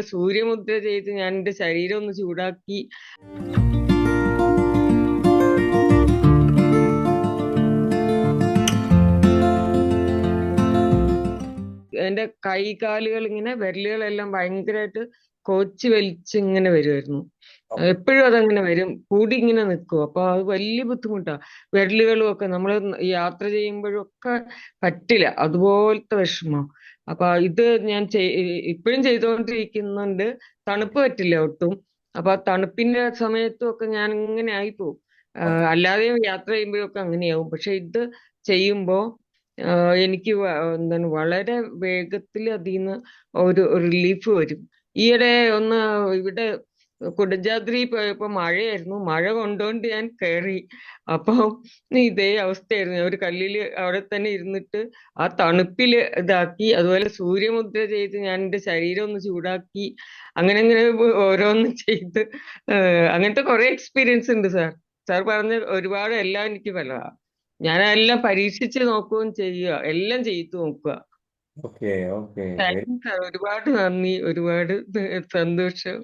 സൂര്യമുദ്ര ചെയ്ത് ഞാൻ എന്റെ ശരീരം ഒന്ന് ചൂടാക്കി. എന്റെ കൈകാലുകൾ ഇങ്ങനെ വിരലുകളെല്ലാം ഭയങ്കരമായിട്ട് കോച്ച് വലിച്ച് ഇങ്ങനെ വരുമായിരുന്നു എപ്പോഴും അതങ്ങനെ വരും. കൂടി ഇങ്ങനെ നിൽക്കും അപ്പൊ അത് വലിയ ബുദ്ധിമുട്ടാ. വിരലുകളും ഒക്കെ നമ്മൾ യാത്ര ചെയ്യുമ്പോഴും ഒക്കെ പറ്റില്ല. അതുപോലത്തെ വിഷമം. അപ്പൊ ഇത് ഞാൻ ഇപ്പോഴും ചെയ്തുകൊണ്ടിരിക്കുന്നുണ്ട് തണുപ്പ് പറ്റില്ല ഒട്ടും. അപ്പൊ ആ തണുപ്പിന്റെ സമയത്തും ഒക്കെ ഞാൻ ഇങ്ങനെ ആയിപ്പോവും അല്ലാതെയും യാത്ര ചെയ്യുമ്പോഴൊക്കെ അങ്ങനെയാവും. പക്ഷെ ഇത് ചെയ്യുമ്പോ എനിക്ക് എന്താണ് വളരെ വേഗത്തിൽ അതിന്ന് ഒരു റിലീഫ് വരും. ഈയിടെ ഒന്ന് ഇവിടെ കുടജാദ്രി പോയപ്പോ മഴയായിരുന്നു. മഴ കൊണ്ടോണ്ട് ഞാൻ കയറി അപ്പൊ ഇതേ അവസ്ഥയായിരുന്നു. ഒരു കല്ലിൽ അവിടെ തന്നെ ഇരുന്നിട്ട് ആ തണുപ്പിൽ ഇതാക്കി അതുപോലെ സൂര്യമുദ്ര ചെയ്ത് ഞാൻ എന്റെ ശരീരം ഒന്ന് ചൂടാക്കി അങ്ങനെ അങ്ങനെ ഓരോന്ന് ചെയ്ത് അങ്ങനത്തെ കുറെ എക്സ്പീരിയൻസ് ഉണ്ട് സാർ. സാർ പറഞ്ഞ ഒരുപാട് എല്ലാം എനിക്ക് ഫലമാ ഞാൻ എല്ലാം പരീക്ഷിച്ച് നോക്കുകയും ചെയ്യുക. എല്ലാം ചെയ്തു നോക്കുക. Okay okay. ഒരുപാട് നന്ദി. ഒരുപാട് സന്തോഷം.